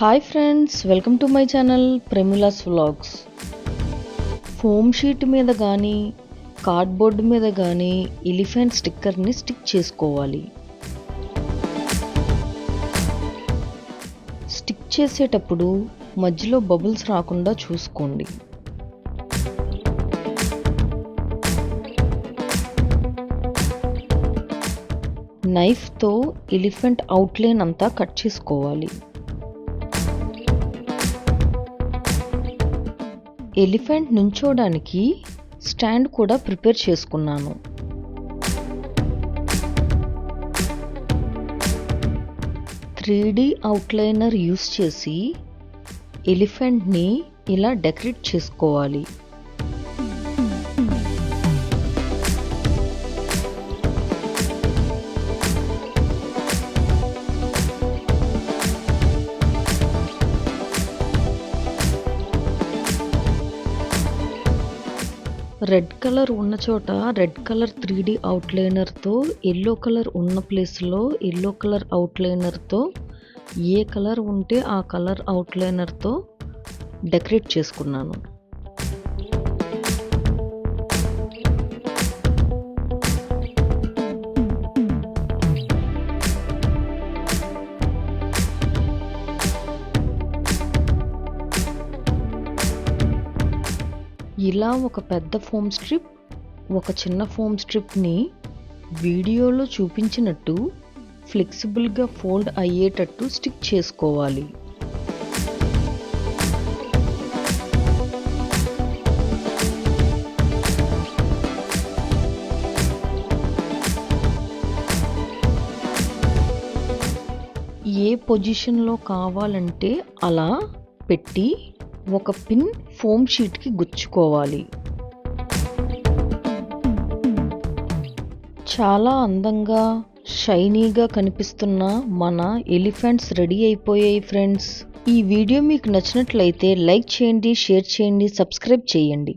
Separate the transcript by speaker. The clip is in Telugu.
Speaker 1: Hi friends welcome to my channel Premila's vlogs foam sheet మీద కానీ కార్డ్బోర్డ్ మీద కానీ ఎలిఫెంట్ స్టిక్కర్ని స్టిక్ చేసుకోవాలి. స్టిక్ చేసేటప్పుడు మధ్యలో బబుల్స్ రాకుండా చూసుకోండి. నైఫ్తో ఎలిఫెంట్ అవుట్లైన్ అంతా కట్ చేసుకోవాలి. ఎలిఫెంట్ నుంచోడానికి స్టాండ్ కూడా ప్రిపేర్ చేసుకున్నాను. త్రీ డి అవుట్లైనర్ యూస్ చేసి ఎలిఫెంట్ని ఇలా డెకరేట్ చేసుకోవాలి. రెడ్ కలర్ ఉన్న చోట రెడ్ కలర్ త్రీ డి అవుట్లైనర్తో ఎల్లో కలర్ ఉన్న ప్లేస్లో ఎల్లో కలర్ అవుట్లైనర్తో ఏ కలర్ ఉంటే ఆ కలర్ అవుట్లైనర్తో డెకరేట్ చేసుకున్నాను. ఇలా ఒక పెద్ద ఫోమ్ స్ట్రిప్ ఒక చిన్న ఫోమ్ స్ట్రిప్ని వీడియోలో చూపించినట్టు ఫ్లెక్సిబుల్గా ఫోల్డ్ అయ్యేటట్టు స్టిక్ చేసుకోవాలి. ఏ పొజిషన్లో కావాలంటే అలా పెట్టి ఒక పిన్ ఫోమ్ షీట్కి గుచ్చుకోవాలి. చాలా అందంగా షైనీగా కనిపిస్తున్న మన ఎలిఫెంట్స్ రెడీ అయిపోయాయి ఫ్రెండ్స్. ఈ వీడియో మీకు నచ్చినట్లయితే లైక్ చేయండి షేర్ చేయండి సబ్స్క్రైబ్ చేయండి.